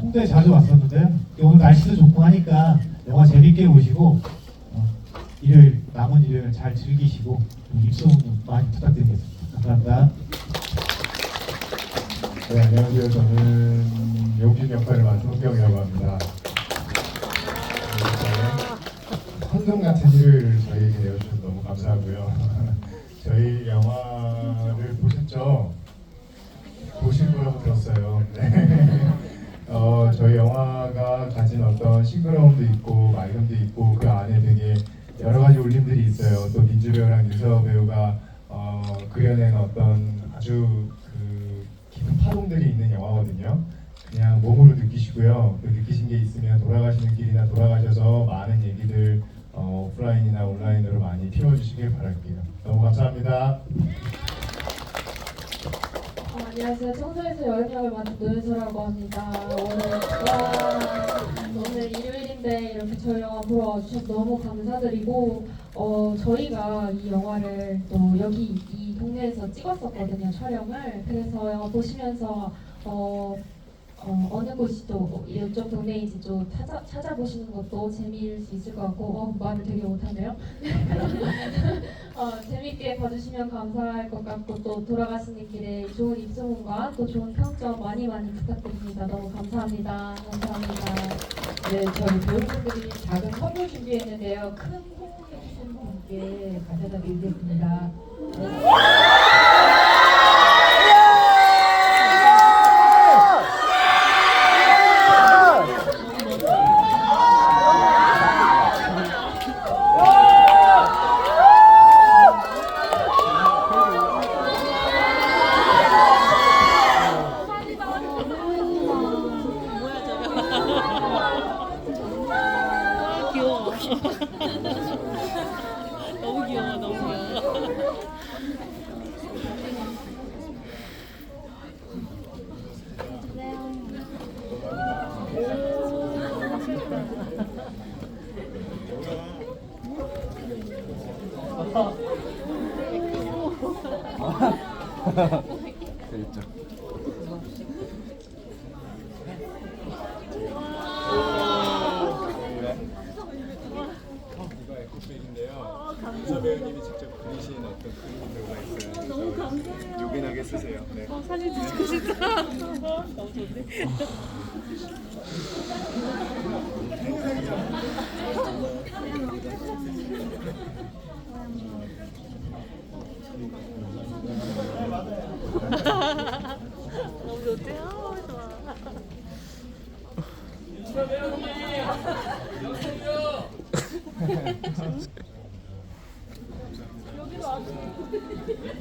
홍대 자주 왔었는데요. 오늘 날씨도 좋고 하니까 영화 재밌게 보시고 어, 일요일 남은 일요일 잘 즐기시고 좀 입소문 많이 부탁드리겠습니다. 감사합니다. 네, 안녕하세요. 저는 용진 역할을 맡은 홍경이라고 합니다. 네, 황금 같은 일을 저희에게 내어주셔서 너무 감사하고요. 저희 영화를 보셨죠? 보실 거라고 들었어요. 네. 어, 저희 영화가 가진 어떤 싱그러움도 있고 맑음도 있고 그 안에 되게 여러 가지 울림들이 있어요. 또 민주 배우랑 유서 배우가 어, 그려낸 어떤 아주 그 깊은 파동들이 있는 영화거든요. 그냥 몸으로 느끼시고요. 그 느끼신 게 있으면 돌아가시는 길이나 돌아가셔서 많은 얘기들 어, 오프라인이나 온라인으로 많이 띄워주시길 바랄게요. 너무 감사합니다. 어, 안녕하세요. 청소에서 여행역을 맡은 노현서라고 합니다. 오늘 와, 오늘 일요일인데 이렇게 저희 영화 보러 와주셔서 너무 감사드리고 어, 저희가 이 영화를 또 여기 이 동네에서 찍었었거든요 촬영을. 그래서 영화 보시면서 어, 어, 어느 곳이 또 이쪽 동네인지 좀 찾아, 찾아보시는 것도 재미일 수 있을 것 같고 어, 말을 되게 못하네요. 어, 재밌게 봐주시면 감사할 것 같고 또 돌아가시는 길에 좋은 입소문과 또 좋은 평점 많이 많이 부탁드립니다. 너무 감사합니다. 감사합니다. 네, 저희 배우분들이 작은 선물 준비했는데요. 큰 호응해주신 분께 가져다 드리겠습니다. 귀여워. 너무 귀여워, 너무 귀여워. 에코백인데요. 유서 배우님이 직접 그리신 어떤 그림이 들어가 있어요. 너무 감사해요. 요긴하게 쓰세요. 네. 사진 찍고 싶다. 너무 좋네. 네. 여기로 와주세요.